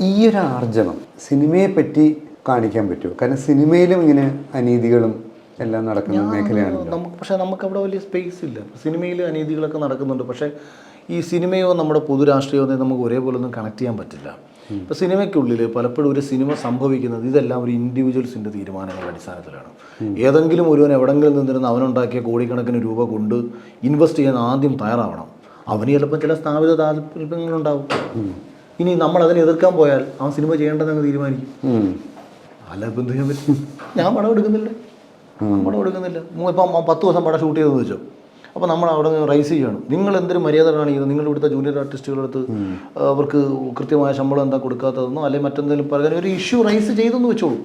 ഈ ഒരു ആർജവം സിനിമയെ പറ്റി കാണിക്കാൻ പറ്റുമോ? കാരണം സിനിമയിലും ഇങ്ങനെ അനീതികളും എല്ലാം നടക്കുന്ന മേഖലയാണ് നമുക്ക് പക്ഷേ നമുക്ക് അവിടെ വലിയ സ്പേസ് ഇല്ല. സിനിമയിൽ അനീതികളൊക്കെ നടക്കുന്നുണ്ട്. പക്ഷേ ഈ സിനിമയോ നമ്മുടെ പൊതുരാഷ്ട്രീയമോ നമുക്ക് ഒരേപോലെ ഒന്നും കണക്ട് ചെയ്യാൻ പറ്റില്ല. ഇപ്പോൾ സിനിമയ്ക്കുള്ളിൽ പലപ്പോഴും ഒരു സിനിമ സംഭവിക്കുന്നത് ഇതെല്ലാം ഒരു ഇൻഡിവിജ്വൽസിന്റെ തീരുമാനങ്ങളുടെ അടിസ്ഥാനത്തിലാണ്. ഏതെങ്കിലും ഒരുവൻ എവിടെങ്കിലും നിന്നിരുന്ന് അവനുണ്ടാക്കിയ കോടിക്കണക്കിന് രൂപ കൊണ്ട് ഇൻവെസ്റ്റ് ചെയ്യാൻ ആദ്യം തയ്യാറാവണം. അവന് ചിലപ്പോൾ ചില സ്ഥാപിത താല്പര്യങ്ങളുണ്ടാവും ഇനി നമ്മൾ അതിനെ എതിർക്കാൻ പോയാൽ ആ സിനിമ ചെയ്യേണ്ടതെന്ന് തീരുമാനിക്കും. അല്ല ഇപ്പം എന്ത് ചെയ്യാൻ പറ്റും? ഞാൻ പടം എടുക്കുന്നില്ല. പടം എടുക്കുന്നില്ല. ഇപ്പം പത്ത് ദിവസം പടം ഷൂട്ട് ചെയ്തെന്ന് വെച്ചോ. അപ്പോൾ നമ്മൾ അവിടെ നിന്ന് റൈസ് ചെയ്യണം. നിങ്ങൾ എന്തൊരു മര്യാദ കാണിക്കുന്നത്? നിങ്ങൾ ഇവിടുത്തെ ജൂനിയർ ആർട്ടിസ്റ്റുകളടുത്ത് അവർക്ക് കൃത്യമായ ശമ്പളം എന്താ കൊടുക്കാത്തതെന്നോ അല്ലെങ്കിൽ മറ്റെന്തെങ്കിലും പറയാൻ ഒരു ഇഷ്യൂ റൈസ് ചെയ്തെന്ന് വെച്ചോളൂ.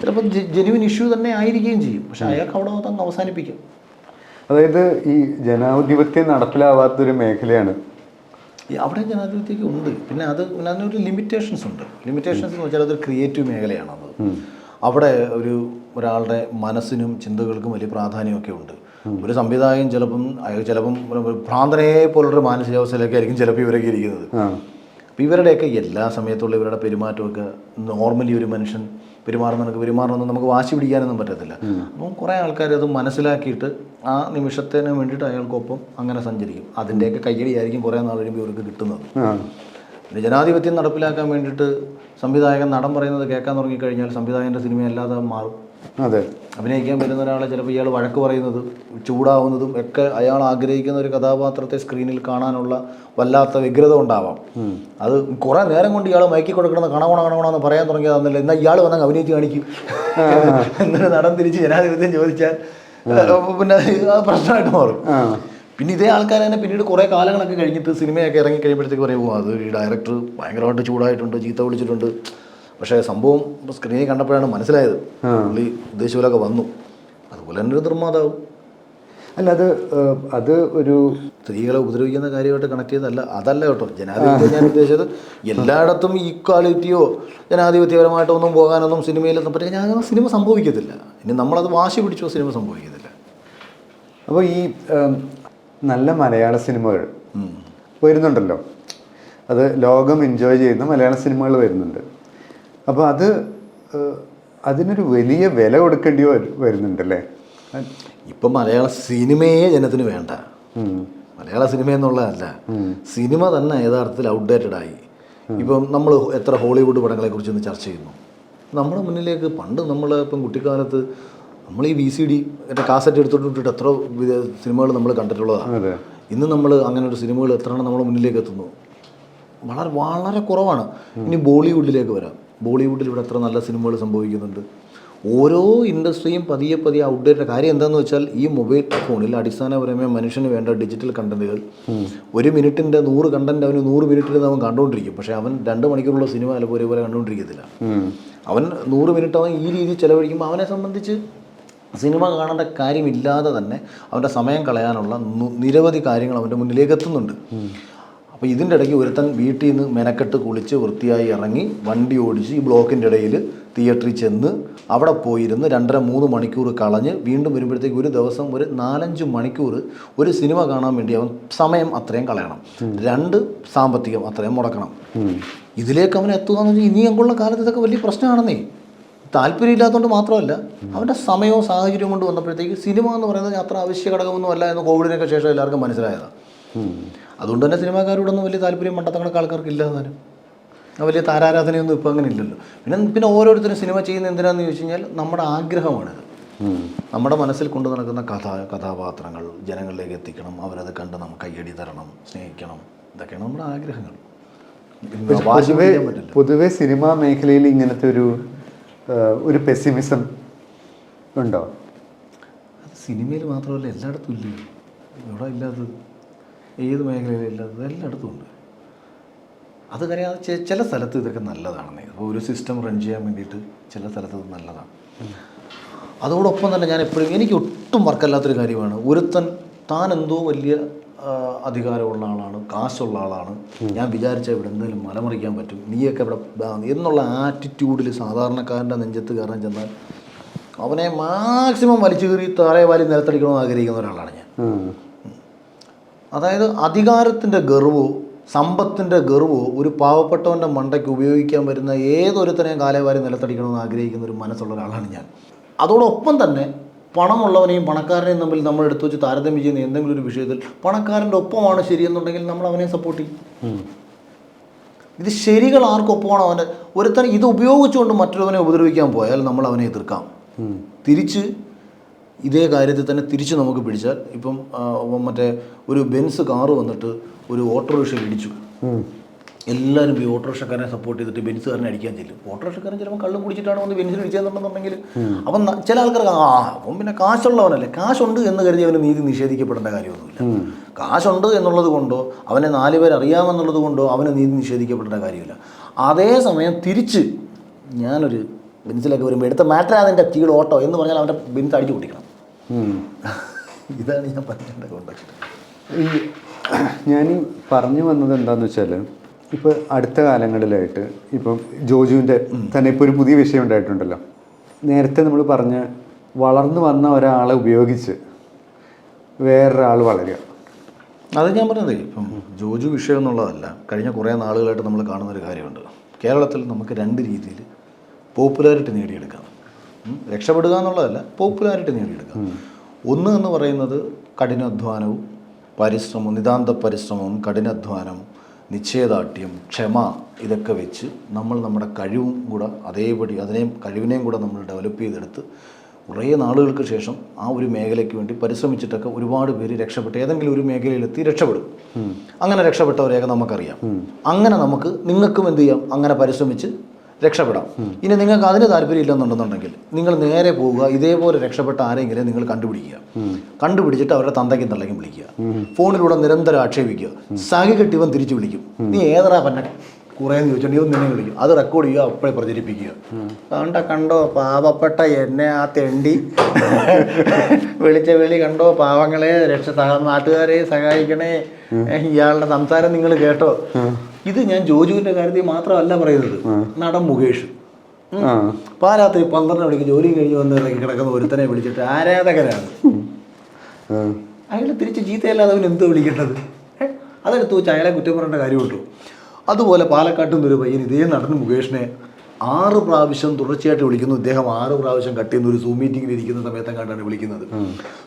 ചിലപ്പോൾ ജെനുവിൻ ഇഷ്യൂ തന്നെ ആയിരിക്കുകയും ചെയ്യും. പക്ഷെ അയാൾക്ക് അവിടെ അവസാനിപ്പിക്കാം. അതായത് ഈ ജനാധിപത്യം നടപ്പിലാവാത്തൊരു മേഖലയാണ്. അവിടെ ജനാധിപത്യമൊക്കെ ഉണ്ട്. പിന്നെ അത് പിന്നെ അതിനൊരു ലിമിറ്റേഷൻസ് ഉണ്ട്. ലിമിറ്റേഷൻസ് എന്ന് വെച്ചാൽ അതൊരു ക്രിയേറ്റീവ് മേഖലയാണത്. അവിടെ ഒരു ഒരാളുടെ മനസ്സിനും ചിന്തകൾക്കും വലിയ പ്രാധാന്യമൊക്കെ ഉണ്ട്. ഒരു സംവിധായകൻ ചിലപ്പം ചിലപ്പം ഭ്രാന്തനെ പോലുള്ളൊരു മാനസികാവസ്ഥയിലൊക്കെ ആയിരിക്കും ചിലപ്പോൾ ഇവരൊക്കെ ഇരിക്കുന്നത്. അപ്പോൾ ഇവരുടെയൊക്കെ എല്ലാ സമയത്തുള്ള ഇവരുടെ പെരുമാറ്റമൊക്കെ നോർമലി ഒരു മനുഷ്യൻ പെരുമാറുന്ന പെരുമാറുന്നവർക്ക് പെരുമാറണമെന്ന് നമുക്ക് വാശി പിടിക്കാനൊന്നും പറ്റത്തില്ല. അപ്പം കുറേ ആൾക്കാർ അത് മനസ്സിലാക്കിയിട്ട് ആ നിമിഷത്തിന് വേണ്ടിയിട്ട് അയാൾക്കൊപ്പം അങ്ങനെ സഞ്ചരിക്കും. അതിന്റെയൊക്കെ കയ്യടിയായിരിക്കും കുറേ നാൾ കഴിയുമ്പോൾ ഇവർക്ക് കിട്ടുന്നത്. പിന്നെ ജനാധിപത്യം നടപ്പിലാക്കാൻ വേണ്ടിയിട്ട് സംവിധായകൻ നടൻ പറയുന്നത് കേൾക്കാൻ തുടങ്ങിക്കഴിഞ്ഞാൽ സംവിധായകന്റെ സിനിമ അല്ലാതെ മാറും. അതെ. അഭിനയിക്കാൻ വരുന്ന ഒരാളെ ചിലപ്പോൾ ഇയാൾ വഴക്ക് പറയുന്നതും ചൂടാവുന്നതും ഒക്കെ അയാൾ ആഗ്രഹിക്കുന്ന ഒരു കഥാപാത്രത്തെ സ്ക്രീനിൽ കാണാനുള്ള വല്ലാത്ത വ്യഗ്രത ഉണ്ടാവാം. അത് കുറേ നേരം കൊണ്ട് ഇയാൾ മയക്കി കൊടുക്കണമെന്ന് കണവണ എന്ന് പറയാൻ തുടങ്ങിയതാണെന്നില്ല എന്നാൽ ഇയാൾ വന്നാൽ അഭിനയിച്ച് കാണിക്കും. എന്നൊരു നടൻ തിരിച്ച് ജനാധിപത്യം ചോദിച്ചാൽ പിന്നെ അത് പ്രശ്നമായിട്ട് മാറും. പിന്നെ ഇതേ ആൾക്കാർ തന്നെ പിന്നീട് കുറേ കാലങ്ങളൊക്കെ കഴിഞ്ഞിട്ട് സിനിമയൊക്കെ ഇറങ്ങി കഴിയുമ്പോഴത്തേക്ക് പറയുമോ "ഓ, അത് ഈ ഡയറക്ടർ ഭയങ്കരമായിട്ട് ചൂടായിട്ടുണ്ട് ചീത്ത വിളിച്ചിട്ടുണ്ട്. പക്ഷേ സംഭവം സ്ക്രീനിൽ കണ്ടപ്പോഴാണ് മനസ്സിലായത്. പുള്ളി ഉദ്ദേശിച്ചവരൊക്കെ വന്നു. അതുപോലെ തന്നെ ഒരു നിർമ്മാതാവും. അല്ല അത് അത് ഒരു സ്ത്രീകളെ ഉപദ്രവിക്കുന്ന കാര്യമായിട്ട് കണക്ട് ചെയ്തല്ല അതല്ല കേട്ടോ. ജനാധിപത്യം ഞാൻ ഉദ്ദേശിച്ചത് എല്ലായിടത്തും ഈക്വാലിറ്റിയോ ജനാധിപത്യപരമായിട്ടോ ഒന്നും പോകാനൊന്നും സിനിമയിലൊന്നും പറ്റില്ല. ഞാൻ സിനിമ സംഭവിക്കത്തില്ല. ഇനി നമ്മളത് വാശി പിടിച്ചോ സിനിമ സംഭവിക്കത്തില്ല. അപ്പോൾ ഈ നല്ല മലയാള സിനിമകൾ വരുന്നുണ്ടല്ലോ. അത് ലോകം എൻജോയ് ചെയ്യുന്ന മലയാള സിനിമകൾ വരുന്നുണ്ട്. അപ്പോൾ അത് അതിനൊരു വലിയ വില കൊടുക്കേണ്ടി വരുന്നുണ്ടല്ലേ? ഇപ്പം മലയാള സിനിമയെ ജനത്തിന് വേണ്ട. മലയാള സിനിമ എന്നുള്ളതല്ല. സിനിമ തന്നെ യഥാർത്ഥത്തിൽ ഔട്ട്ഡേറ്റഡ് ആയി. ഇപ്പം നമ്മൾ എത്ര ഹോളിവുഡ് പടങ്ങളെ കുറിച്ച് ഒന്ന് ചർച്ച ചെയ്യുന്നു. നമ്മുടെ മുന്നിലേക്ക് പണ്ട് നമ്മൾ ഇപ്പം കുട്ടിക്കാലത്ത് നമ്മൾ ഈ വി സി ഡി എന്റെ കാസറ്റ് എടുത്തോണ്ടിട്ട് എത്ര സിനിമകൾ നമ്മൾ കണ്ടിട്ടുള്ളതാണ് ഇന്ന് നമ്മൾ അങ്ങനെ ഒരു സിനിമകൾ എത്രയാണ് നമ്മുടെ മുന്നിലേക്ക് എത്തുന്നു? വളരെ വളരെ കുറവാണ്. ഇനി ബോളിവുഡിലേക്ക് വരാം. ബോളിവുഡിൽ ഇവിടെ അത്ര നല്ല സിനിമകൾ സംഭവിക്കുന്നുണ്ട്. ഓരോ ഇൻഡസ്ട്രിയും പതിയെ പതിയെ ഔട്ട്ഡേറ്റഡ് കാര്യം എന്താണെന്ന് വെച്ചാൽ ഈ മൊബൈൽ ഫോണിൽ അടിസ്ഥാനപരമായി മനുഷ്യന് വേണ്ട ഡിജിറ്റൽ കണ്ടന്റുകൾ ഒരു മിനിറ്റിന്റെ നൂറ് കണ്ടന്റ് അവന് നൂറ് മിനിറ്റിൽ അവൻ കണ്ടുകൊണ്ടിരിക്കും പക്ഷേ അവൻ രണ്ട് മണിക്കൂറുള്ള സിനിമ ചിലപ്പോൾ ഒരേപോലെ കണ്ടുകൊണ്ടിരിക്കത്തില്ല. അവൻ നൂറ് മിനിറ്റ് അവൻ ഈ രീതിയിൽ ചിലവഴിക്കുമ്പോൾ അവനെ സംബന്ധിച്ച് സിനിമ കാണേണ്ട കാര്യമില്ലാതെ തന്നെ അവന്റെ സമയം കളയാനുള്ള നിരവധി കാര്യങ്ങൾ അവന്റെ മുന്നിലേക്ക് എത്തുന്നുണ്ട്. അപ്പോൾ ഇതിന്റെ ഇടയ്ക്ക് ഒരുത്തൻ വീട്ടിൽ നിന്ന് മെനക്കെട്ട് കുളിച്ച് വൃത്തിയായി ഇറങ്ങി വണ്ടി ഓടിച്ച് ഈ ബ്ലോക്കിന്റെ ഇടയിൽ തിയേറ്ററിൽ ചെന്ന് അവിടെ പോയിരുന്ന് രണ്ടര മൂന്ന് മണിക്കൂർ കളഞ്ഞ് വീണ്ടും വരുമ്പോഴത്തേക്ക് ഒരു ദിവസം ഒരു നാലഞ്ച് മണിക്കൂർ ഒരു സിനിമ കാണാൻ വേണ്ടി അവൻ സമയം അത്രയും കളയണം. രണ്ട് സാമ്പത്തികം അത്രയും മുടക്കണം. ഇതിലേക്ക് അവൻ എത്തുക എന്ന് വെച്ചാൽ ഇനി അങ്ങുള്ള കാലത്ത് ഇതൊക്കെ വലിയ പ്രശ്നമാണെന്നേ. താല്പര്യമില്ലാത്തതുകൊണ്ട് മാത്രമല്ല അവന്റെ സമയവും സാഹചര്യവും കൊണ്ട് വന്നപ്പോഴത്തേക്ക് സിനിമ എന്ന് പറയുന്നത് അത്ര അവശ്യ ഘടകമൊന്നും അല്ല എന്ന് കോവിഡിനൊക്കെ ശേഷം എല്ലാവർക്കും മനസ്സിലായതാണ് അതുകൊണ്ട് തന്നെ സിനിമാക്കാരോടൊന്നും വലിയ താല്പര്യം പണ്ടത്തെ ആൾക്കാർക്ക് ഇല്ല താനും ആ വലിയ താരാരാധനയൊന്നും ഇപ്പോൾ അങ്ങനെ ഇല്ലല്ലോ പിന്നെ പിന്നെ ഓരോരുത്തരും സിനിമ ചെയ്യുന്ന എന്തിനാണെന്ന് ചോദിച്ചു കഴിഞ്ഞാൽ നമ്മുടെ ആഗ്രഹമാണിത്. നമ്മുടെ മനസ്സിൽ കൊണ്ടു നടക്കുന്ന കഥ കഥാപാത്രങ്ങൾ ജനങ്ങളിലേക്ക് എത്തിക്കണം അവരത് കണ്ട് നമ്മൾ കയ്യടി തരണം സ്നേഹിക്കണം ഇതൊക്കെയാണ് നമ്മുടെ ആഗ്രഹങ്ങൾ. പൊതുവെ പൊതുവെ സിനിമാ മേഖലയിൽ ഇങ്ങനത്തെ ഒരു ഒരു പെസിമിസം ഉണ്ടോ? അത് സിനിമയിൽ മാത്രമല്ല എല്ലായിടത്തും ഇല്ലേ? എവിടെ ഇല്ലാത്തത്? ഏത് മേഖലയിലും എല്ലാം എല്ലായിടത്തും ഉണ്ട്. അത് കാര്യം ചില സ്ഥലത്ത് ഇതൊക്കെ നല്ലതാണെന്നേ. അപ്പോൾ ഒരു സിസ്റ്റം റൺ ചെയ്യാൻ വേണ്ടിയിട്ട് ചില സ്ഥലത്ത് ഇത് നല്ലതാണ്. അതോടൊപ്പം തന്നെ ഞാൻ എപ്പോഴും എനിക്ക് ഒട്ടും വർക്കല്ലാത്തൊരു കാര്യമാണ്. ഒരുത്തൻ താൻ എന്തോ വലിയ അധികാരമുള്ള ആളാണ് കാശുള്ള ആളാണ്. ഞാൻ വിചാരിച്ച ഇവിടെ എന്തെങ്കിലും മലമറിക്കാൻ പറ്റും. നീയൊക്കെ ഇവിടെ എന്നുള്ള ആറ്റിറ്റ്യൂഡിൽ സാധാരണക്കാരന്റെ നെഞ്ചത്ത് കയറാൻ ചെന്നാൽ അവനെ മാക്സിമം വലിച്ചു കീറി താഴെ വാലി നിലത്തടിക്കണമെന്ന് ആഗ്രഹിക്കുന്ന ഒരാളാണ് ഞാൻ. അതായത് അധികാരത്തിന്റെ ഗർവോ സമ്പത്തിന്റെ ഗർവോ ഒരു പാവപ്പെട്ടവന്റെ മണ്ടയ്ക്ക് ഉപയോഗിക്കാൻ വരുന്ന ഏതൊരുത്തനെയും കാലേവാരി നിലത്തടിക്കണമെന്ന് ആഗ്രഹിക്കുന്ന ഒരു മനസ്സുള്ള ഒരാളാണ് ഞാൻ. അതോടൊപ്പം തന്നെ പണമുള്ളവനെയും പണക്കാരനെയും തമ്മിൽ നമ്മൾ എടുത്തു വെച്ച് താരതമ്യം ചെയ്യുന്ന എന്തെങ്കിലും ഒരു വിഷയത്തിൽ പണക്കാരന്റെ ഒപ്പമാണ് ശരിയെന്നുണ്ടെങ്കിൽ നമ്മൾ അവനെ സപ്പോർട്ട് ചെയ്യും. ഇത് ശരികൾ ആർക്കൊപ്പമാണ് അവന്റെ? ഒരുത്തൻ ഇത് ഉപയോഗിച്ചുകൊണ്ട് മറ്റൊരുവനെ ഉപദ്രവിക്കാൻ പോയാൽ നമ്മൾ അവനെ എതിർക്കാം. തിരിച്ച് ഇതേ കാര്യത്തിൽ തന്നെ തിരിച്ച് നമുക്ക് പിടിച്ചാൽ ഇപ്പം മറ്റേ ഒരു ബെൻസ് കാറ് വന്നിട്ട് ഒരു ഓട്ടോറിക്ഷ ഇടിച്ചു. എല്ലാവരും ഈ ഓട്ടോറിക്ഷക്കാരനെ സപ്പോർട്ട് ചെയ്തിട്ട് ബെൻസുകാരനെ അടിക്കാൻ ചെല്ലും. ഓട്ടോറിക്ഷക്കാരൻ ചിലപ്പോൾ കള്ളും കുടിച്ചിട്ടാണ് വന്ന് ബെൻസിന് ഇടിച്ചതെന്നുണ്ടെന്നുണ്ടെങ്കിൽ അപ്പം ചില ആൾക്കാർക്ക് ആ അപ്പം പിന്നെ കാശുള്ളവനല്ലേ. കാശുണ്ട് എന്ന് കരുതി അവന് നീതി നിഷേധിക്കപ്പെടേണ്ട കാര്യമൊന്നുമില്ല. കാശുണ്ട് എന്നുള്ളത് കൊണ്ടോ അവനെ നാല് പേർ അറിയാമെന്നുള്ളത് കൊണ്ടോ അവന് നീതി നിഷേധിക്കപ്പെടേണ്ട കാര്യമില്ല. അതേസമയം തിരിച്ച് ഞാനൊരു ബെൻസിലൊക്കെ വരുമ്പോൾ എടുത്ത മാറ്റർ അതിന്റെ ചീട് ഓട്ടോ എന്ന് പറഞ്ഞാൽ അവന്റെ ബെൻസ് അടിച്ചു പൊട്ടിക്കണം. ഇതാണ് ഞാൻ പറഞ്ഞതിന്റെ കോണ്ടാക്ട് ഈ ഞാൻ പറഞ്ഞു വന്നത് എന്താന്ന് വെച്ചാൽ ഇപ്പോൾ അടുത്ത കാലങ്ങളിലായിട്ട് ഇപ്പം ജോജുവിന്റെ തന്നെ ഇപ്പോൾ ഒരു പുതിയ വിഷയം ഉണ്ടായിട്ടുണ്ടല്ലോ. നേരത്തെ നമ്മൾ പറഞ്ഞ വളർന്നു വന്ന ഒരാളെ ഉപയോഗിച്ച് വേറൊരാൾ വളരുക. അത് ഞാൻ പറഞ്ഞത് ഇപ്പം ജോജു വിഷയം എന്നുള്ളതല്ല കഴിഞ്ഞ കുറേ നാളുകളായിട്ട് നമ്മൾ കാണുന്ന ഒരു കാര്യമുണ്ട്. കേരളത്തിൽ നമുക്ക് രണ്ട് രീതിയിൽ പോപ്പുലാരിറ്റി നേടിയെടുക്കാം. രക്ഷപ്പെടുക എന്നുള്ളതല്ല പോപ്പുലാരിറ്റി നേടിയെടുക്കുക. ഒന്ന് എന്ന് പറയുന്നത് കഠിനാധ്വാനവും പരിശ്രമവും നിതാന്ത പരിശ്രമവും കഠിനാധ്വാനം നിശ്ചയദാർഢ്യം ക്ഷമ ഇതൊക്കെ വെച്ച് നമ്മൾ നമ്മുടെ കഴിവും കൂടെ അതേപടി അതിനെയും കഴിവിനെയും കൂടെ നമ്മൾ ഡെവലപ്പ് ചെയ്തെടുത്ത് കുറേ നാളുകൾക്ക് ശേഷം ആ ഒരു മേഖലയ്ക്ക് വേണ്ടി പരിശ്രമിച്ചിട്ടൊക്കെ ഒരുപാട് പേര് രക്ഷപ്പെട്ട് ഏതെങ്കിലും ഒരു മേഖലയിലെത്തി രക്ഷപ്പെടും. അങ്ങനെ രക്ഷപ്പെട്ടവരെയൊക്കെ നമുക്കറിയാം. അങ്ങനെ നമുക്ക് നിങ്ങൾക്കും എന്ത് ചെയ്യാം? അങ്ങനെ പരിശ്രമിച്ച് രക്ഷപ്പെടാം. ഇനി നിങ്ങൾക്ക് അതിന് താല്പര്യം ഇല്ലെന്നുണ്ടെന്നുണ്ടെങ്കിൽ നിങ്ങൾ നേരെ പോവുക ഇതേപോലെ രക്ഷപ്പെട്ട ആരെങ്കിലും നിങ്ങൾ കണ്ടുപിടിക്കുക. കണ്ടുപിടിച്ചിട്ട് അവരുടെ തന്തയ്ക്കും തള്ളയ്ക്കും വിളിക്കുക. ഫോണിലൂടെ നിരന്തരം ആക്ഷേപിക്കുക. സഹി കെട്ടിവൻ തിരിച്ചു വിളിക്കും. നീ ഏതറാ പന്നെ? കുറേ ചോദിച്ചിട്ടുണ്ടെങ്കിൽ ഒന്ന് നിന്നെ വിളിക്കും. അത് റെക്കോർഡ് ചെയ്യുക അപ്പോഴേ പ്രചരിപ്പിക്കുക. കണ്ട കണ്ടോ പാവപ്പെട്ട എന്നെ ആ തെണ്ടി. വിളിച്ച വിളി കണ്ടോ പാവങ്ങളെ രക്ഷ നാട്ടുകാരെ സഹായിക്കണേ. ഇയാളുടെ സംസാരം നിങ്ങൾ കേട്ടോ. ഇത് ഞാൻ ജോജുവിന്റെ കാര്യത്തിൽ മാത്രമല്ല പറയുന്നത്. നടൻ മുകേഷ്. പാലാത്തി പന്ത്രണ്ട് മണിക്ക് ജോലി കഴിഞ്ഞ് വന്ന് ഇറങ്ങി കിടക്കുന്ന ഒരുത്തനെ വിളിച്ചിട്ട് ആരാധകരാണ്. അയാൾ തിരിച്ച് ചീത്തയല്ലാതെ അവൻ എന്തോ വിളിക്കേണ്ടത്? അതെടുത്ത് വെച്ച് അയാളെ കുറ്റം പറയേണ്ട കാര്യമുള്ളൂ അതുപോലെ പാലക്കാട്ടിൽ നിന്നൊരു പയ്യൻ ഇതേ നടൻ മുകേഷിനെ ആറ് പ്രാവശ്യം തുടർച്ചയായിട്ട് വിളിക്കുന്നു. ഇദ്ദേഹം ആറ് പ്രാവശ്യം കട്ട് ചെയ്യുന്ന ഒരു സൂ മീറ്റിംഗിൽ ഇരിക്കുന്ന സമയത്തെങ്ങാണ്ടാണ് വിളിക്കുന്നത്.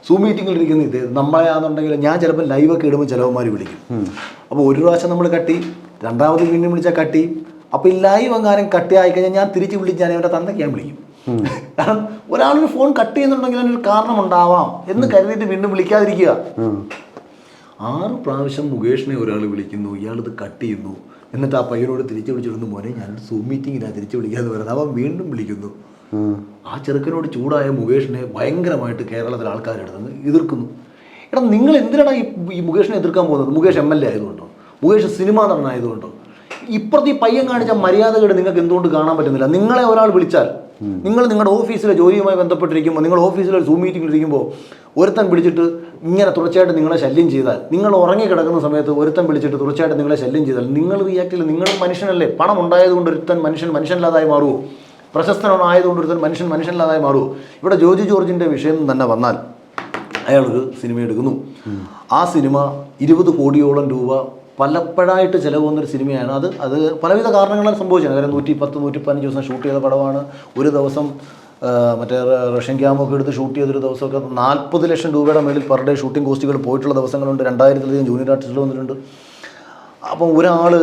സൂ മീറ്റിംഗിൽ ഇരിക്കുന്ന ഇദ്ദേഹം നമ്മളെയാണെന്നുണ്ടെങ്കിൽ ഞാൻ ചിലപ്പോൾ ലൈവൊക്കെ ഇടുമ്പോൾ ചിലവന്മാർ വിളിക്കും. അപ്പോൾ ഒരു പ്രാവശ്യം നമ്മൾ കട്ടി രണ്ടാമത് വീണ്ടും വിളിച്ചാൽ കട്ട്. അപ്പോൾ ഈ ലൈവ് എങ്ങാനും കട്ട് ആയി കഴിഞ്ഞാൽ ഞാൻ തിരിച്ച് വിളിച്ച് ഞാൻ അവരുടെ തന്തയ്ക്ക് ഞാൻ വിളിക്കും. കാരണം ഒരാളൊരു ഫോൺ കട്ട് ചെയ്യുന്നുണ്ടെങ്കിൽ അതിനൊരു കാരണം ഉണ്ടാവാം എന്ന് കരുതിയിട്ട് വീണ്ടും വിളിക്കാതിരിക്കുക. ആറ് പ്രാവശ്യം മുകേഷിനെ ഒരാൾ വിളിക്കുന്നു ഇയാളിത് കട്ട് ചെയ്യുന്നു. എന്നിട്ട് ആ പയ്യനോട് തിരിച്ചു വിളിച്ചിരുന്നു മോനെ ഞാൻ സൂം മീറ്റിങ്ങിനാണ് തിരിച്ചു വിളിക്കാന്ന് പറയുന്നത് അവൻ വീണ്ടും വിളിക്കുന്നു. ആ ചെറുക്കനോട് ചൂടായ മുകേഷിനെ ഭയങ്കരമായിട്ട് കേരളത്തിലെ ആൾക്കാരെടുത്ത് എതിർക്കുന്നു. എടാ നിങ്ങൾ എന്തിനാണ് ഈ മുകേഷിനെ എതിർക്കാൻ പോകുന്നത്? മുകേഷ് എം എൽ എ ആയതുകൊണ്ടോ? മുകേഷ് സിനിമ നടനായതുകൊണ്ടോ. ഇപ്പുറത്ത് ഈ പയ്യൻ കാണിച്ച മര്യാദകേട് നിങ്ങൾക്ക് എന്തുകൊണ്ട് കാണാൻ പറ്റുന്നില്ല? നിങ്ങളെ ഒരാൾ വിളിച്ചാൽ നിങ്ങൾ നിങ്ങളുടെ ഓഫീസിലെ ജോലിയുമായി ബന്ധപ്പെട്ടിരിക്കുമ്പോൾ നിങ്ങൾ ഓഫീസിലെ സൂം മീറ്റിംഗിൽ ഇരിക്കുമ്പോൾ ഒരുത്തൻ പിടിച്ചിട്ട് ഇങ്ങനെ തുടർച്ചയായിട്ട് നിങ്ങളെ ശല്യം ചെയ്താൽ നിങ്ങൾ ഉറങ്ങി കിടക്കുന്ന സമയത്ത് ഒരുത്തൻ വിളിച്ചിട്ട് തുടർച്ചയായിട്ട് നിങ്ങളെ ശല്യം ചെയ്താൽ നിങ്ങൾ റിയാക്ട് ചെയ്യില്ല. നിങ്ങൾ മനുഷ്യനല്ലേ? പണം ഉണ്ടായതുകൊണ്ട് ഒരുത്തൻ മനുഷ്യൻ മനുഷ്യനില്ലാതായി മാറുമോ പ്രശസ്തനായതുകൊണ്ട് ഒരുത്തൻ മനുഷ്യൻ മനുഷ്യനില്ലാതായി മാറുമോ ഇവിടെ ജോജി ജോർജിന്റെ വിഷയം തന്നെ വന്നാൽ അയാളൊരു സിനിമ എടുക്കുന്നു. ആ സിനിമ ഇരുപത് കോടിയോളം രൂപ പലപ്പോഴായിട്ട് വന്നൊരു സിനിമയാണ്. അത് അത് പലവിധ കാരണങ്ങളാൽ സംഭവിച്ചത് കാരണം നൂറ്റി പത്ത് നൂറ്റി പതിനഞ്ച് ദിവസം ഷൂട്ട് ചെയ്ത പടമാണ്. ഒരു ദിവസം മറ്റേ റഷ്യൻ ക്യാമ്പൊക്കെ എടുത്ത് ഷൂട്ട് ചെയ്തൊരു ദിവസമൊക്കെ നാൽപ്പത് ലക്ഷം രൂപയുടെ മേളിൽ പെർ ഡേ ഷൂട്ടിംഗ് കോസ്റ്റുകൾ പോയിട്ടുള്ള ദിവസങ്ങളുണ്ട്. രണ്ടായിരത്തിലധികം ജൂനിയർ ആർട്ടിസ്റ്റുകൾ വന്നിട്ടുണ്ട്. അപ്പം ഒരാൾ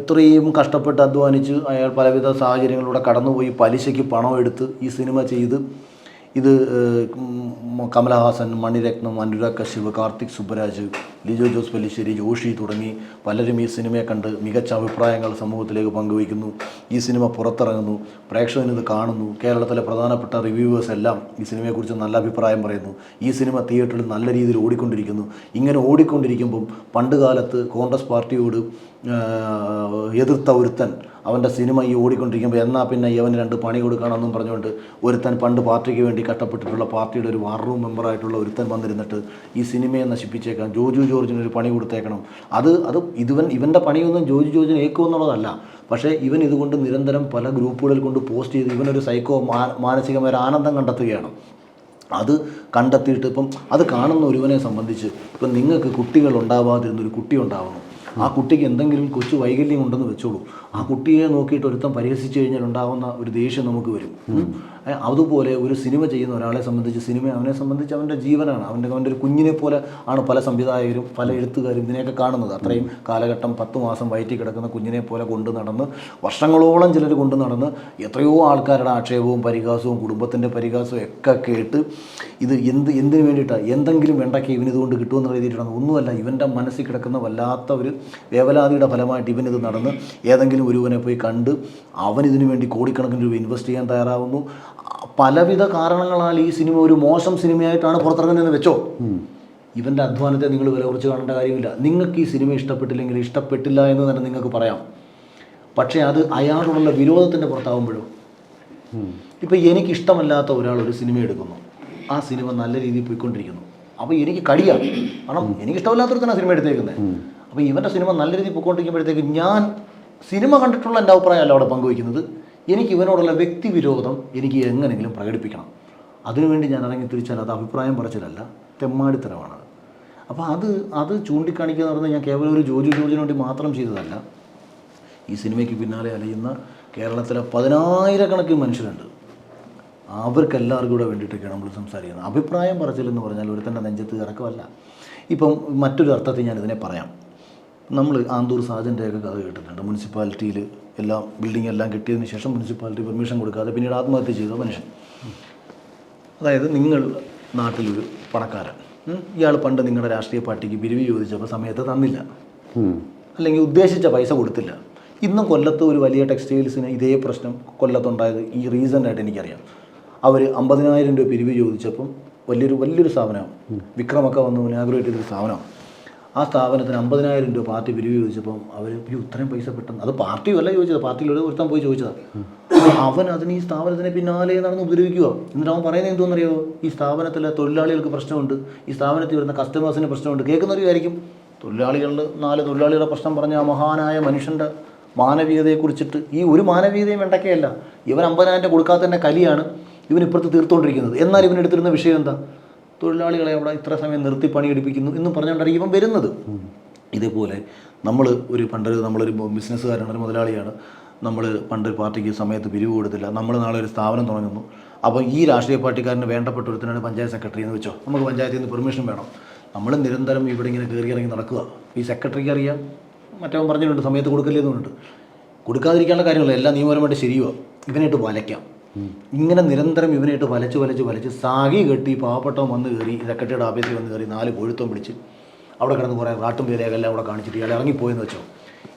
ഇത്രയും കഷ്ടപ്പെട്ട് അധ്വാനിച്ച് അയാൾ പലവിധ സാഹചര്യങ്ങളിലൂടെ കടന്നുപോയി പലിശയ്ക്ക് പണം എടുത്ത് ഈ സിനിമ ചെയ്ത് ഇത് കമലഹാസൻ മണിരത്നം അനുരാഗ് കശ്യപ് കാർത്തിക് സുബ്ബരാജ് ലിജോ ജോസ് പല്ലിശ്ശേരി ജോഷി തുടങ്ങി പലരും ഈ സിനിമയെ കണ്ട് മികച്ച അഭിപ്രായങ്ങൾ സമൂഹത്തിലേക്ക് പങ്കുവയ്ക്കുന്നു. ഈ സിനിമ പുറത്തിറങ്ങുന്നു പ്രേക്ഷകനിത് കാണുന്നു. കേരളത്തിലെ പ്രധാനപ്പെട്ട റിവ്യൂവേഴ്സ് എല്ലാം ഈ സിനിമയെക്കുറിച്ച് നല്ല അഭിപ്രായം പറയുന്നു. ഈ സിനിമ തിയേറ്ററിൽ നല്ല രീതിയിൽ ഓടിക്കൊണ്ടിരിക്കുന്നു. ഇങ്ങനെ ഓടിക്കൊണ്ടിരിക്കുമ്പം പണ്ട് കാലത്ത് കോൺഗ്രസ് പാർട്ടിയോട് എതിർത്ത ഒരുത്തൻ അവന്റെ സിനിമ ഈ ഓടിക്കൊണ്ടിരിക്കുമ്പോൾ എന്നാൽ പിന്നെ ഇവന് രണ്ട് പണി കൊടുക്കണമെന്നും പറഞ്ഞുകൊണ്ട് ഒരുത്തൻ പണ്ട് പാർട്ടിക്ക് വേണ്ടി കട്ടപ്പെട്ടിട്ടുള്ള പാർട്ടിയുടെ ഒരു വാർ റൂം മെമ്പറായിട്ടുള്ള ഒരുത്തൻ വന്നിരുന്നിട്ട് ഈ സിനിമയെ നശിപ്പിച്ചേക്കാം ജോജു ജോർജിന് ഒരു പണി കൊടുത്തേക്കണം. അത് അത് ഇതുവൻ ഇവന്റെ പണിയൊന്നും ജോജു ജോർജിന് ഏക്കുമെന്നുള്ളതല്ല പക്ഷേ ഇവൻ ഇതുകൊണ്ട് നിരന്തരം പല ഗ്രൂപ്പുകളിൽ കൊണ്ട് പോസ്റ്റ് ചെയ്ത് ഇവനൊരു സൈക്കോ മാനസികമായ ഒരു ആനന്ദം കണ്ടെത്തുകയാണ്. അത് കണ്ടെത്തിയിട്ട് ഇപ്പം അത് കാണുന്ന ഒരുവനെ സംബന്ധിച്ച് ഇപ്പം നിങ്ങൾക്ക് കുട്ടികൾ ഉണ്ടാവാതിരുന്നൊരു കുട്ടി ഉണ്ടാവുന്നു ആ കുട്ടിക്ക് എന്തെങ്കിലും കൊച്ചു വൈകല്യം ഉണ്ടെന്ന് വെച്ചോളൂ. ആ കുട്ടിയെ നോക്കിയിട്ട് ഒരുത്തം പരിഹസിച്ചു കഴിഞ്ഞാൽ ഉണ്ടാകുന്ന ഒരു ദേഷ്യം നമുക്ക് വരും. അതുപോലെ ഒരു സിനിമ ചെയ്യുന്ന ഒരാളെ സംബന്ധിച്ച് സിനിമ അവനെ സംബന്ധിച്ച് അവന്റെ ജീവനാണ്. അവന്റെ അവന്റെ ഒരു കുഞ്ഞിനെ പോലെ ആണ് പല സംവിധായകരും പല എഴുത്തുകാരും ഇതിനെയൊക്കെ കാണുന്നത്. അത്രയും കാലഘട്ടം പത്ത് മാസം വയറ്റി കിടക്കുന്ന കുഞ്ഞിനെ പോലെ കൊണ്ട് നടന്ന് വർഷങ്ങളോളം ചിലർ കൊണ്ട് നടന്ന് എത്രയോ ആൾക്കാരുടെ ആക്ഷേപവും പരിഹാസവും കുടുംബത്തിന്റെ പരിഹാസവും ഒക്കെ കേട്ട് ഇത് എന്ത് എന്തിനു വേണ്ടിയിട്ടാണ് എന്തെങ്കിലും വേണ്ടക്ക് ഇവന് ഇതുകൊണ്ട് കിട്ടുമെന്ന് എഴുതിയിട്ടാണ് ഒന്നുമല്ല ഇവന്റെ മനസ്സിൽ കിടക്കുന്ന വല്ലാത്ത ഒരു വേവലാതിയുടെ ഫലമായിട്ട് ഇവനിത് നടന്ന് ഏതെങ്കിലും ഒരുവനെ പോയി കണ്ട് അവൻ ഇതിനു വേണ്ടി കോടിക്കണക്കിന് രൂപ ഇൻവെസ്റ്റ് ചെയ്യാൻ തയ്യാറാവുന്നു. പലവിധ കാരണങ്ങളാൽ ഈ സിനിമ ഒരു മോശം സിനിമയായിട്ടാണ് പുറത്തിറങ്ങുന്നതെന്ന് വെച്ചോ? ഇവന്റെ അധ്വാനത്തെ നിങ്ങൾ വില കുറച്ച് കാണേണ്ട കാര്യമില്ല. നിങ്ങൾക്ക് ഈ സിനിമ ഇഷ്ടപ്പെട്ടില്ലെങ്കിൽ ഇഷ്ടപ്പെട്ടില്ല എന്ന് തന്നെ നിങ്ങൾക്ക് പറയാം. പക്ഷേ അത് അയാളോടുള്ള വിരോധത്തിന്റെ പുറത്താവുമ്പോഴോ ഇപ്പം എനിക്കിഷ്ടമല്ലാത്ത ഒരാൾ ഒരു സിനിമ എടുക്കുന്നു. ആ സിനിമ നല്ല രീതിയിൽ പോയിക്കൊണ്ടിരിക്കുന്നു. അപ്പോൾ എനിക്ക് കടിയാണ് കാരണം എനിക്കിഷ്ടമില്ലാത്തൊരുത്തനാണ് സിനിമ എടുത്തേക്കുന്നത് അപ്പോൾ ഇവന്റെ സിനിമ നല്ല രീതിയിൽ പോയിക്കൊണ്ടിരിക്കുമ്പോഴത്തേക്ക് ഞാൻ സിനിമ കണ്ടിട്ടുള്ള എന്റെ അഭിപ്രായമല്ല അവിടെ പങ്കുവയ്ക്കുന്നത്. എനിക്ക് ഇവനോടുള്ള വ്യക്തി വിരോധം എനിക്ക് എങ്ങനെയെങ്കിലും പ്രകടിപ്പിക്കണം. അതിനുവേണ്ടി ഞാൻ ഇറങ്ങി തിരിച്ചാൽ അത് അഭിപ്രായം പറച്ചിലല്ല തെമ്മാടിത്തരമാണ്. അപ്പോൾ അത് അത് ചൂണ്ടിക്കാണിക്കുക എന്ന് പറഞ്ഞാൽ ഞാൻ കേവലം ഒരു ജോജു ജോർജിന് വേണ്ടി മാത്രം ചെയ്തതല്ല. ഈ സിനിമയ്ക്ക് പിന്നാലെ അലയുന്ന കേരളത്തിലെ പതിനായിരക്കണക്കിന് മനുഷ്യരുണ്ട്. അവർക്കെല്ലാവർക്കും കൂടെ വേണ്ടിയിട്ടൊക്കെയാണ് നമ്മൾ സംസാരിക്കുന്നത്. അഭിപ്രായം പറച്ചിലെന്ന് പറഞ്ഞാൽ ഒരുത്തന്റെ നെഞ്ചത്ത് ഇറക്കമല്ല. ഇപ്പം മറ്റൊരു അർത്ഥത്തിൽ ഞാൻ ഇതിനെ പറയാം. നമ്മൾ ആന്തൂർ സാജന്റെയൊക്കെ കഥ കേട്ടിട്ടുണ്ട്. മുനിസിപ്പാലിറ്റിയിൽ എല്ലാം ബിൽഡിംഗ് എല്ലാം കിട്ടിയതിന് ശേഷം മുനിസിപ്പാലിറ്റി പെർമിഷൻ കൊടുക്കാതെ പിന്നീട് ആത്മഹത്യ ചെയ്ത മനുഷ്യൻ. അതായത് നിങ്ങൾ നാട്ടിലൊരു പണക്കാരൻ. ഇയാൾ പണ്ട് നിങ്ങളുടെ രാഷ്ട്രീയ പാർട്ടിക്ക് പിരിവ് ചോദിച്ചപ്പോൾ സമയത്ത് തന്നില്ല. അല്ലെങ്കിൽ ഉദ്ദേശിച്ച പൈസ കൊടുത്തില്ല. ഇന്നും കൊല്ലത്ത് ഒരു വലിയ ടെക്സ്റ്റൈൽസിന് ഇതേ പ്രശ്നം കൊല്ലത്തുണ്ടായത് ഈ റീസന്റായിട്ട് എനിക്കറിയാം. അവർ അമ്പതിനായിരം രൂപ പിരിവ് ചോദിച്ചപ്പം വലിയൊരു വലിയൊരു സ്ഥാപനമാണ്. വിക്രമൊക്കെ വന്ന് ഇനാഗ്രേറ്റ് ചെയ്തൊരു സ്ഥാപനമാണ്. ആ സ്ഥാപനത്തിന് അമ്പതിനായിരം രൂപ പാർട്ടി പിരിവ് ചോദിച്ചപ്പം അവർ ഈ ഇത്രയും പൈസ പെട്ടെന്ന്. അത് പാർട്ടിയല്ല ചോദിച്ചത്. പാർട്ടിയിൽ ഒരു ഒരുത്തം പോയി ചോദിച്ചതാണ് അവൻ അതിന് ഈ സ്ഥാപനത്തിന് പിന്നാലെ നടന്ന് ഉപദ്രവിക്കുക എന്നിട്ട് അവൻ പറയുന്നത് എന്തോന്നറിയോ ഈ സ്ഥാപനത്തിലെ തൊഴിലാളികൾക്ക് പ്രശ്നമുണ്ട്. ഈ സ്ഥാപനത്തിൽ വരുന്ന കസ്റ്റമേഴ്സിന് പ്രശ്നമുണ്ട്. കേൾക്കുന്നവരുമായിരിക്കും. തൊഴിലാളികളുടെ നാല് തൊഴിലാളികളുടെ പ്രശ്നം പറഞ്ഞ ആ മഹാനായ മനുഷ്യന്റെ മാനവികതയെക്കുറിച്ചിട്ട് ഈ ഒരു മാനവികതയും വേണ്ടക്കയല്ല. ഇവൻ അമ്പതിനായിരം കൊടുക്കാത്ത തന്നെ കലിയാണ് ഇവൻ ഇപ്പുറത്ത് തീർത്തുകൊണ്ടിരിക്കുന്നത് എന്നാൽ ഇവൻ എടുത്തിരുന്ന വിഷയം എന്താ? തൊഴിലാളികളെ അവിടെ ഇത്ര സമയം നിർത്തി പണിയെടുപ്പിക്കുന്നു എന്നും പറഞ്ഞുകൊണ്ടാണ് ഇവൻ വരുന്നത്. ഇതേപോലെ നമ്മൾ ഒരു പണ്ടൊരു നമ്മളൊരു ബിസിനസ്സുകാരാണ് ഒരു മുതലാളിയാണ്. നമ്മൾ പണ്ടൊരു പാർട്ടിക്ക് സമയത്ത് പിരിവ് കൊടുത്തില്ല. നമ്മൾ നാളെ ഒരു സ്ഥാപനം തുടങ്ങുന്നു. അപ്പോൾ ഈ രാഷ്ട്രീയ പാർട്ടിക്കാരന് വേണ്ടപ്പെട്ട ഒരുത്തനാണ് പഞ്ചായത്ത് സെക്രട്ടറി എന്ന് വെച്ചോ. നമുക്ക് പഞ്ചായത്തിൽ നിന്ന് പെർമിഷൻ വേണം. നമ്മൾ നിരന്തരം ഇവിടെ ഇങ്ങനെ കയറി ഇറങ്ങി നടക്കുക. ഈ സെക്രട്ടറിക്ക് അറിയാം. മറ്റവൻ പറഞ്ഞിട്ടുണ്ട് സമയത്ത് കൊടുക്കില്ലെന്നുണ്ട്. കൊടുക്കാതിരിക്കാനുള്ള കാര്യങ്ങളല്ല. എല്ലാം നിയമപരമായിട്ട് ശരിയോ ഇവനായിട്ട് വലയ്ക്കാം. ഇങ്ങനെ നിരന്തരം ഇവനായിട്ട് വലച്ച് വലച്ച് വലച്ച് സാഗി കെട്ടി പാവപ്പെട്ടവൻ വന്ന് കയറി സെക്രട്ടറിയുടെ ആഫീസിൽ വന്ന് കയറി നാല് കൊഴുത്തം പിടിച്ച് അവിടെ കിടന്ന് കുറേ കാട്ടും പേരെല്ലാം അവിടെ കാണിച്ചിട്ട് ഇയാൾ ഇറങ്ങിപ്പോയെന്ന് വെച്ചോ.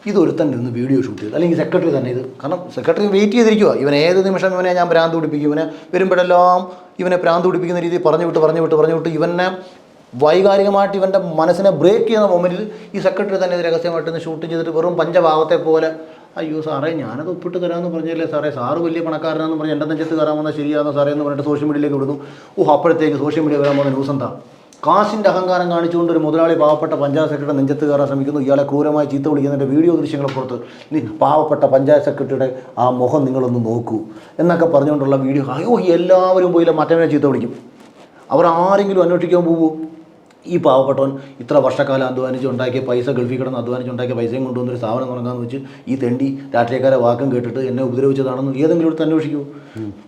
ഇതൊരുത്തൻ നിന്ന് വീഡിയോ ഷൂട്ട് ചെയ്ത്. അല്ലെങ്കിൽ സെക്രട്ടറി തന്നെ ഇത്. കാരണം സെക്രട്ടറി വെയിറ്റ് ചെയ്തിരിക്കുക ഇവൻ ഏത് നിമിഷം ഇവനെ ഞാൻ ഭ്രാന്ത് പിടിപ്പിക്കും? ഇവനെ വരുമ്പോഴെല്ലാം ഇവനെ ഭ്രാന്ത് പിടിപ്പിക്കുന്ന രീതിയിൽ പറഞ്ഞു വിട്ട് പറഞ്ഞു വിട്ട് പറഞ്ഞു വിട്ട് ഇവനെ വൈകാരികമായിട്ട് ഇവന്റെ മനസ്സിനെ ബ്രേക്ക് ചെയ്യുന്ന മൊമെന്റിൽ ഈ സെക്രട്ടറി തന്നെ ഇത് രഹസ്യമായിട്ട് ഷൂട്ട് ചെയ്തിട്ട് വെറും പഞ്ചഭാവത്തെ പോലെ അയ്യോ സാറേ ഞാനത് ഒപ്പിട്ട് തരാമെന്ന് പറഞ്ഞല്ലേ? സാറേ സാറ് വലിയ പണക്കാരനാണെന്ന് പറഞ്ഞ് എന്റെ നെഞ്ചത്ത് കയറാൻ വന്നാൽ ശരിയാണെന്ന് സാറേ എന്ന് പറഞ്ഞിട്ട് സോഷ്യൽ മീഡിയയിലേക്ക് വിടുന്നു. ഓ അപ്പോഴത്തേക്ക് സോഷ്യൽ മീഡിയ വരാൻ പോകുന്ന ന്യൂസ് എന്താ? കാശിന്റെ അഹങ്കാരം കാണിച്ചുകൊണ്ട് ഒരു മുതലാളി പാവപ്പെട്ട പഞ്ചായത്ത് സെക്രട്ടറി നെഞ്ചത്ത് കയറാൻ ശ്രമിക്കുന്നു. ഇയാളെ ക്രൂരമായി ചീത്ത വിളിക്കുന്നതിന്റെ വീഡിയോ ദൃശ്യങ്ങളെ പുറത്ത്. നീ പാവപ്പെട്ട പഞ്ചായത്ത് സെക്രട്ടറിയുടെ ആ മുഖം നിങ്ങളൊന്ന് നോക്കൂ. എന്നൊക്കെ പറഞ്ഞുകൊണ്ടുള്ള വീഡിയോ അയ്യോ എല്ലാവരും പോയില്ല മറ്റവനെ ചീത്ത വിളിക്കും. അവർ ആരെങ്കിലും അന്വേഷിക്കാൻ പോകുമോ ഈ പാവപ്പെട്ടവൻ ഇത്ര വർഷക്കാലം അധ്വാനിച്ച് ഉണ്ടാക്കിയ പൈസ ഗൾഫിൽ കിടന്ന് അധ്വാനിച്ച് ഉണ്ടാക്കിയ പൈസയും കൊണ്ടുവന്നൊരു സ്ഥാപനം തുടങ്ങാമെന്ന് വെച്ച് ഈ തെണ്ടി രാഷ്ട്രീയക്കാരെ വാക്കും കേട്ടിട്ട് എന്നെ ഉപദ്രവിച്ചതാണെന്ന് ഏതെങ്കിലും എടുത്ത് അന്വേഷിക്കൂ.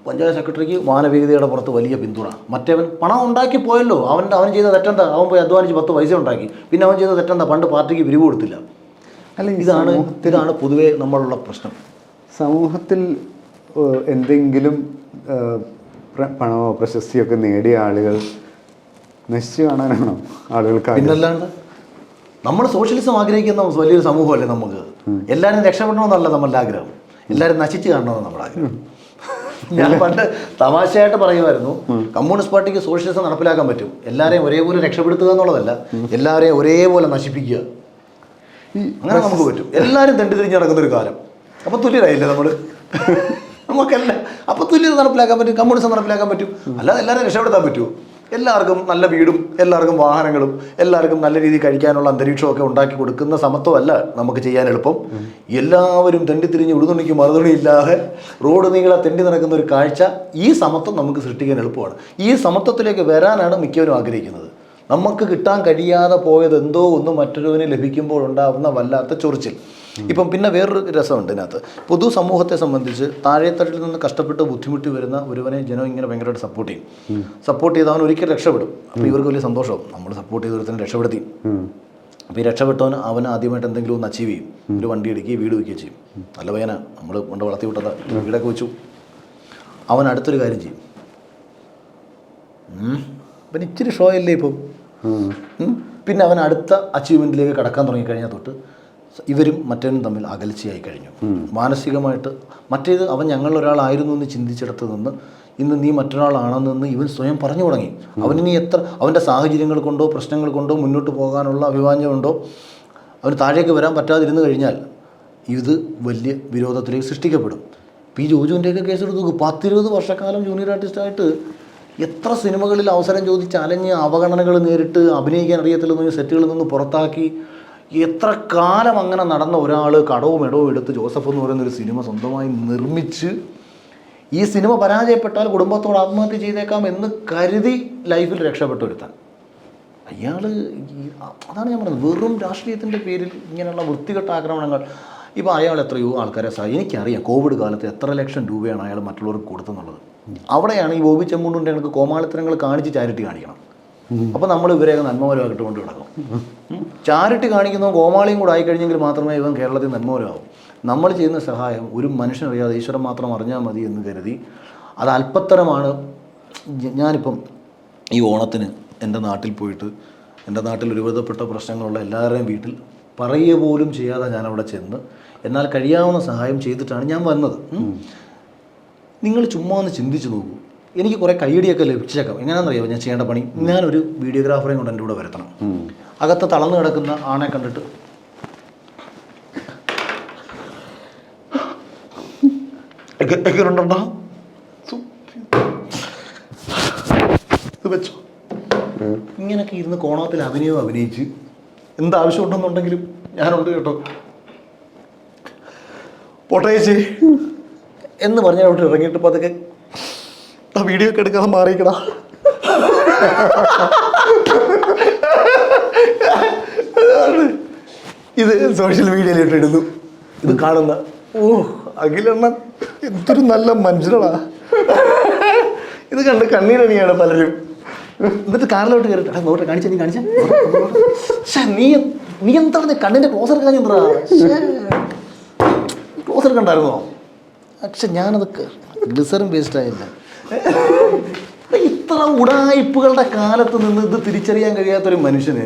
പഞ്ചായത്ത് സെക്രട്ടറിക്ക് മാനവികതയുടെ പുറത്ത് വലിയ പിന്തുണ. മറ്റവൻ പണം ഉണ്ടാക്കി പോയല്ലോ. അവൻ അവൻ ചെയ്ത തെറ്റെന്താ? അവൻ പോയി അധ്വാനിച്ച് പത്ത് പൈസ ഉണ്ടാക്കി. പിന്നെ അവൻ ചെയ്ത തെറ്റെന്താ? പണ്ട് പാർട്ടിക്ക് പിരിവ് കൊടുത്തില്ല. അല്ല ഇതാണ് ഇതാണ് പൊതുവേ നമ്മളുള്ള പ്രശ്നം. സമൂഹത്തിൽ എന്തെങ്കിലും പണമോ പ്രശസ്തിയൊക്കെ നേടിയ ആളുകൾ നശിച്ചു കാണാനാണോ ആളുകൾക്ക്? പിന്നല്ലാണ്ട് നമ്മൾ സോഷ്യലിസം ആഗ്രഹിക്കുന്ന വലിയൊരു സമൂഹമല്ലേ നമുക്ക്. എല്ലാവരും രക്ഷപ്പെടണമെന്നല്ല നമ്മളുടെ ആഗ്രഹം. എല്ലാവരും നശിച്ചു കാണണമെന്ന് നമ്മുടെ ആഗ്രഹം. ഞാൻ പണ്ട് തമാശയായിട്ട് പറയുമായിരുന്നു കമ്മ്യൂണിസ്റ്റ് പാർട്ടിക്ക് സോഷ്യലിസം നടപ്പിലാക്കാൻ പറ്റും. എല്ലാവരെയും ഒരേപോലെ രക്ഷപ്പെടുത്തുക എന്നുള്ളതല്ല എല്ലാവരെയും ഒരേപോലെ നശിപ്പിക്കുക. അങ്ങനെ നമുക്ക് പറ്റും. എല്ലാവരും തെണ്ടി തിരിഞ്ഞ് നടക്കുന്ന ഒരു കാലം. അപ്പം തുല്യരായില്ലേ നമ്മൾ നമുക്കല്ല അപ്പം തുല്യത നടപ്പിലാക്കാൻ പറ്റും കമ്മ്യൂണിസം നടപ്പിലാക്കാൻ പറ്റും. അല്ലാതെ എല്ലാവരും രക്ഷപ്പെടുത്താൻ പറ്റുമോ? എല്ലാവർക്കും നല്ല വീടും എല്ലാവർക്കും വാഹനങ്ങളും എല്ലാവർക്കും നല്ല രീതിയിൽ കഴിക്കാനുള്ള അന്തരീക്ഷമൊക്കെ ഉണ്ടാക്കി കൊടുക്കുന്ന സമത്വമല്ല നമുക്ക് ചെയ്യാൻ എളുപ്പം. എല്ലാവരും തെണ്ടി തിരിഞ്ഞ് ഉടുതുണിക്ക് മറുതുണിയില്ലാതെ റോഡ് നീളെ തെണ്ടി നടക്കുന്ന ഒരു കാഴ്ച ഈ സമത്വം നമുക്ക് സൃഷ്ടിക്കാൻ എളുപ്പമാണ്. ഈ സമത്വത്തിലേക്ക് വരാനാണ് മിക്കവരും ആഗ്രഹിക്കുന്നത്. നമുക്ക് കിട്ടാൻ കഴിയാതെ പോയത് എന്തോ ഒന്ന് മറ്റൊരുവന് ലഭിക്കുമ്പോൾ ഉണ്ടാകുന്ന വല്ലാത്ത ചൊറിച്ചിൽ. ഇപ്പം പിന്നെ വേറൊരു രസമുണ്ട് ഇതിനകത്ത്. പൊതുസമൂഹത്തെ സംബന്ധിച്ച് താഴെത്തട്ടിൽ നിന്ന് കഷ്ടപ്പെട്ട് ബുദ്ധിമുട്ടി വരുന്ന ഒരുവനെ ജനം ഇങ്ങനെ ഭയങ്കരമായിട്ട് സപ്പോർട്ട് ചെയ്യും. സപ്പോർട്ട് ചെയ്ത് അവൻ ഒരിക്കൽ രക്ഷപ്പെടും. അപ്പോൾ ഇവർക്ക് വലിയ സന്തോഷവും നമ്മൾ സപ്പോർട്ട് ചെയ്ത് ഒരുത്തനെ രക്ഷപ്പെടുത്തി. അപ്പോൾ ഈ രക്ഷപ്പെട്ടവൻ അവൻ ആദ്യമായിട്ട് എന്തെങ്കിലും ഒന്ന് അച്ചീവ് ചെയ്യും. ഒരു വണ്ടി എടുക്കുകയും വീട് വയ്ക്കുകയും ചെയ്യും. നല്ല പയ്യന. നമ്മൾ കൊണ്ട് വളർത്തി വിട്ടതാ. വീടൊക്കെ വെച്ചു. അവൻ അടുത്തൊരു കാര്യം ചെയ്യും. അപ്പം ഇച്ചിരി ഷോ അല്ലേ ഇപ്പം. പിന്നെ അവൻ അടുത്ത അച്ചീവ്മെന്റിലേക്ക് കടക്കാൻ തുടങ്ങിക്കഴിഞ്ഞാൽ തൊട്ട് ഇവരും മറ്റേനും തമ്മിൽ അകൽച്ചയായി കഴിഞ്ഞു. മാനസികമായിട്ട് മറ്റേത് അവൻ ഞങ്ങളൊരാളായിരുന്നു എന്ന് ചിന്തിച്ചിടത്ത് നിന്ന് ഇന്ന് നീ മറ്റൊരാളാണെന്ന് ഇവൻ സ്വയം പറഞ്ഞു തുടങ്ങി. അവനിനി എത്ര അവന്റെ സാഹചര്യങ്ങൾ കൊണ്ടോ പ്രശ്നങ്ങൾ കൊണ്ടോ മുന്നോട്ട് പോകാനുള്ള അഭിവാഞ്ഞമുണ്ടോ അവന് താഴേക്ക് വരാൻ പറ്റാതിരുന്നു കഴിഞ്ഞാൽ ഇത് വലിയ വിരോധത്തിലേക്ക് സൃഷ്ടിക്കപ്പെടും. പി ജോജുവിന്റെയൊക്കെ കേസ് എടുത്ത് നോക്ക്. പത്തിരുപത് വർഷക്കാലം ജൂനിയർ ആർട്ടിസ്റ്റായിട്ട് എത്ര സിനിമകളിൽ അവസരം ചോദിച്ച് അലഞ്ഞ് അവഗണനകൾ നേരിട്ട് അഭിനയിക്കാൻ അറിയത്തില്ലെന്ന് സെറ്റുകളിൽ നിന്ന് പുറത്താക്കി എത്ര കാലം അങ്ങനെ നടന്ന ഒരാൾ കടവും ഇടവും എടുത്ത് ജോസഫ് എന്ന് പറയുന്ന ഒരു സിനിമ സ്വന്തമായി നിർമ്മിച്ച് ഈ സിനിമ പരാജയപ്പെട്ടാൽ കുടുംബത്തോട് ആത്മഹത്യ ചെയ്തേക്കാം എന്ന് കരുതി ലൈഫിൽ രക്ഷപ്പെട്ടു വരുത്താൻ അയാൾ അതാണ് ഞാൻ പറയുന്നത് വെറും രാഷ്ട്രീയത്തിന്റെ പേരിൽ ഇങ്ങനെയുള്ള വൃത്തികെട്ട ആക്രമണങ്ങൾ. ഇപ്പോൾ അയാൾ എത്രയോ ആൾക്കാരെ സഹായി എനിക്കറിയാം കോവിഡ് കാലത്ത് എത്ര ലക്ഷം രൂപയാണ് അയാൾ മറ്റുള്ളവർക്ക് കൊടുത്തെന്നുള്ളത്. അവിടെയാണ് ഈ ബോബി ചെമ്മുണ്ടുണ്ട് എനിക്ക് കോമാളിത്തരങ്ങൾ കാണിച്ച് ചാരിറ്റി കാണിക്കണം. അപ്പോൾ നമ്മൾ ഇവരെയൊക്കെ നന്മപരമായിട്ട് കൊണ്ട് കിടക്കും ചാരിറ്റി കാണിക്കുന്നതും കോമാളിയും കൂടെ ആയിക്കഴിഞ്ഞെങ്കിൽ മാത്രമേ ഇവൻ കേരളത്തിൽ നന്മപരമാവും. നമ്മൾ ചെയ്യുന്ന സഹായം ഒരു മനുഷ്യനറിയാതെ ഈശ്വരൻ മാത്രം അറിഞ്ഞാൽ മതി എന്ന് കരുതി അത് അല്പത്തരമാണ്. ഞാനിപ്പം ഈ ഓണത്തിന് എന്റെ നാട്ടിൽ പോയിട്ട് എന്റെ നാട്ടിൽ ഒരുവിധപ്പെട്ട പ്രശ്നങ്ങളുള്ള എല്ലാവരുടെയും വീട്ടിൽ പറയുക പോലും ചെയ്യാതെ ഞാനവിടെ ചെന്ന് എന്നാൽ കഴിയാവുന്ന സഹായം ചെയ്തിട്ടാണ് ഞാൻ വന്നത്. നിങ്ങൾ ചുമ്മാ ഒന്ന് ചിന്തിച്ച് നോക്കൂ. എനിക്ക് കുറേ കൈയടിയൊക്കെ ലഭിച്ചേക്കാം എങ്ങനെയാണെന്നറിയാമോ ഞാൻ ചെയ്യേണ്ട പണി. ഞാനൊരു വീഡിയോഗ്രാഫറെയും കൊണ്ട് എന്റെ കൂടെ വരുത്തണം. അകത്ത് തളർന്നു കിടക്കുന്ന ആണെ കണ്ടിട്ട്. എങ്ങനെയുണ്ടോ വെച്ചോ. ഇങ്ങനൊക്കെ ഇരുന്ന് കോണത്തിൽ അഭിനയം അഭിനയിച്ച് എന്താവശ്യം ഉണ്ടെന്നുണ്ടെങ്കിലും ഞാനുണ്ട് കേട്ടോ. പോട്ടെ ചേച്ചി. എന്ന് പറഞ്ഞ അവിടെ ഇറങ്ങിയിട്ട് അതൊക്കെ ആ വീഡിയോ ഒക്കെ എടുക്കാതെ മാറിയിക്കടാ ഇത് സോഷ്യൽ മീഡിയയിലിട്ട് ഇടുന്നു ഇത് കാണുന്ന ഓ അഖിലെണ്ണ എന്തൊരു നല്ല മനുഷ്യനാ. ഇത് കണ്ട് കണ്ണീരണിയാണ് പലരും. എന്നിട്ട് കാറിലോട്ട് കയറിട്ട് എടാ നോട്ടെ കാണിച്ച നീ കാണിച്ച. നീ നീ എന്താണ് കണ്ണിന്റെ ക്ലോസർ കാണിണ്ടാ ക്ലോസർ കണ്ടായിരുന്നോ? പക്ഷെ ഞാനത് ഗ്ലിസറും വേസ്റ്റ് ആയില്ല. ഇത്ര ഉടായ്പകളുടെ കാലത്ത് നിന്ന് ഇത് തിരിച്ചറിയാൻ കഴിയാത്തൊരു മനുഷ്യന്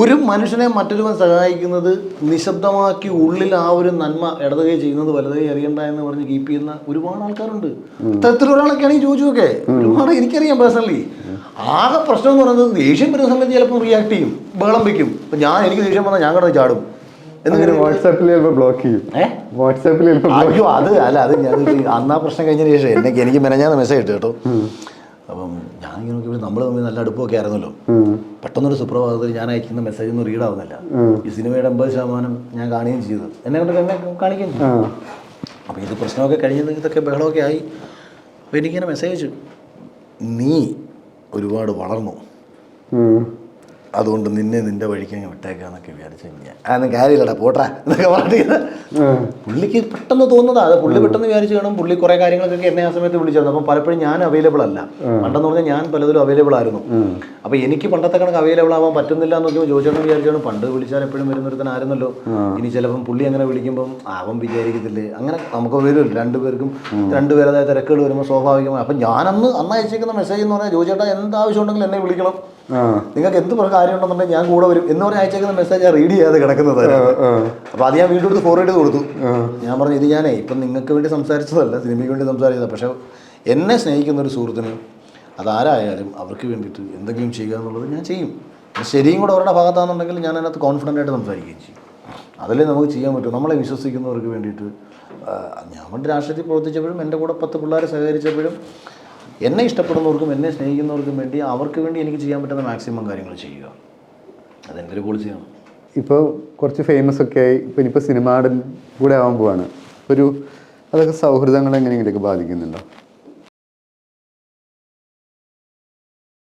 ഒരു മനുഷ്യനെ മറ്റൊരുവൻ സഹായിക്കുന്നത് നിശബ്ദമാക്കി ഉള്ളിൽ ആ ഒരു നന്മ ഇടതുകൈ ചെയ്യുന്നത് വലതുകൈ അറിയണ്ട എന്ന് പറഞ്ഞ് കീപ്പ് ചെയ്യുന്ന ഒരുപാട് ആൾക്കാരുണ്ട്. ഇത്തരത്തിലൊരാളൊക്കെയാണ് ഈ ജോജുവൊക്കെ ഒരുപാട് എനിക്കറിയാം പേഴ്സണലി ആകെ പ്രശ്നം എന്ന് പറയുന്നത് ദേഷ്യം വരുന്ന സമയത്ത് ചിലപ്പോൾ റിയാക്ട് ചെയ്യും ബഹളം വെക്കും ഞാൻ എനിക്ക് ദേഷ്യം വന്നാൽ ഞാൻ കിടന്ന് ചാടും. വാട്സാപ്പിൽ ചിലപ്പോൾ ബ്ലോക്ക് ചെയ്യും. ഏഹ് വാട്സാപ്പിൽ അയ്യോ അത് അല്ല അത് ഞാൻ അന്നാ പ്രശ്നം കഴിഞ്ഞതിന് ശേഷം എന്നെ എനിക്ക് മെനഞ്ഞാന്ന് മെസ്സേജ് ഇട്ട് കേട്ടോ. അപ്പം ഞാൻ ഇങ്ങനെ നോക്കിയപ്പോൾ നമ്മൾ തമ്മിൽ നല്ല അടുപ്പമൊക്കെ ആയിരുന്നല്ലോ. പെട്ടെന്നൊരു സുപ്രഭാതത്തിൽ ഞാൻ അയക്കുന്ന മെസ്സേജ് ഒന്നും റീഡ് ആവുന്നില്ല. ഈ സിനിമയുടെ എൺപത് ശതമാനം ഞാൻ കാണുകയും ചെയ്തു. എന്നെ കൊണ്ട് എന്നെ കാണിക്കുകയും ചെയ്തു. അപ്പോൾ ഇത് പ്രശ്നമൊക്കെ കഴിഞ്ഞത് ഇതൊക്കെ ബഹളമൊക്കെ ആയി. അപ്പോൾ എനിക്കിങ്ങനെ മെസ്സേജ് നീ ഒരുപാട് വളർന്നു. അതുകൊണ്ട് നിന്നെ നിന്റെ വഴിക്ക് അങ്ങ് വിട്ടേക്കാന്നൊക്കെ വിചാരിച്ചു കഴിഞ്ഞാൽ അതൊന്നും കാര്യമില്ലടാ പോട്ടാ എന്നൊക്കെ പറഞ്ഞിട്ട്. പുള്ളിക്ക് പെട്ടെന്ന് തോന്നുന്നതാ. അത് പുള്ളി പെട്ടെന്ന് വിചാരിച്ചു കാണും പുള്ളി കുറെ കാര്യങ്ങളൊക്കെ എന്നെ ആ സമയത്ത് വിളിച്ചിരുന്നു. അപ്പം പലപ്പോഴും ഞാൻ അവൈലബിൾ അല്ല. പണ്ടെന്ന് പറഞ്ഞാൽ ഞാൻ പലതിലും അവൈലബിൾ ആയിരുന്നു. അപ്പോൾ എനിക്ക് പണ്ടത്തെ കണക്ക് അവൈലബിൾ ആവാൻ പറ്റുന്നില്ല എന്ന് നോക്കിയപ്പോൾ ജോജേട്ടൻ വിചാരിച്ചാണ്. പണ്ട് വിളിച്ചാൽ എപ്പോഴും വരുന്നൊരുത്തനായിരുന്നല്ലോ ഇനി ചിലപ്പം പുള്ളി അങ്ങനെ വിളിക്കുമ്പം അവൻ വിചാരിക്കത്തില്ലേ. അങ്ങനെ നമുക്ക് വരും രണ്ടുപേർക്കും രണ്ടുപേരതായ തിരക്കുകൾ വരുമ്പോൾ സ്വാഭാവികമായി അപ്പം ഞാനന്ന് അന്ന് അയച്ചേക്കുന്ന മെസ്സേജ് എന്ന് പറഞ്ഞാൽ ജോജേട്ടാ എന്താവശ്യം ഉണ്ടെങ്കിലും എന്നെ വിളിക്കണം. നിങ്ങൾക്ക് എന്ത് പറഞ്ഞ കാര്യം ഉണ്ടെന്നുണ്ടെങ്കിൽ ഞാൻ കൂടെ വരും. എന്ന് പറഞ്ഞ് അയച്ചേക്കുന്ന മെസ്സേജ് ഞാൻ റീഡ് ചെയ്യാതെ കിടക്കുന്നത് അപ്പൊ അപ്പോൾ അത് ഞാൻ വീണ്ടും എടുത്ത് ഫോർവേഡ് ചെയ്ത് കൊടുത്തു. ഞാൻ പറഞ്ഞു ഇത് ഞാനേ ഇപ്പം നിങ്ങൾക്ക് വേണ്ടി സംസാരിച്ചതല്ല സിനിമയ്ക്ക് വേണ്ടി സംസാരിച്ചത് പക്ഷേ എന്നെ സ്നേഹിക്കുന്ന ഒരു സുഹൃത്തിന് അതാരായാലും അവർക്ക് വേണ്ടിയിട്ട് എന്തെങ്കിലും ചെയ്യുക എന്നുള്ളത് ഞാൻ ചെയ്യും. ശരിയും കൂടെ അവരുടെ ഭാഗത്താണെന്നുണ്ടെങ്കിൽ ഞാൻ അതിനകത്ത് കോൺഫിഡന്റ് ആയിട്ട് സംസാരിക്കുകയും ചെയ്യും. അതല്ലേ നമുക്ക് ചെയ്യാൻ പറ്റും. നമ്മളെ വിശ്വസിക്കുന്നവർക്ക് വേണ്ടിയിട്ട് ഞാൻ വേണ്ടി രാഷ്ട്രീയത്തിൽ പ്രവർത്തിച്ചപ്പോഴും എന്റെ കൂടെ പത്ത് പിള്ളേരെ സഹകരിച്ചപ്പോഴും എന്നെ ഇഷ്ടപ്പെടുന്നവർക്കും എന്നെ സ്നേഹിക്കുന്നവർക്കും വേണ്ടി അവർക്ക് വേണ്ടി എനിക്ക് ചെയ്യാൻ പറ്റുന്ന മാക്സിമം കാര്യങ്ങൾ ചെയ്യുക. അതെന്റെ ഒരു പോളിസിയാണ് ഇപ്പോൾ കുറച്ച് ഫേമസ് ഒക്കെ ആയി ഇപ്പം ഇനിയിപ്പോൾ സിനിമാടൻ കൂടെ ആവാൻ പോവാണ്. ഒരു അതൊക്കെ സൗഹൃദങ്ങൾ എങ്ങനെയെങ്കിലുമൊക്കെ ബാധിക്കുന്നുണ്ടോ?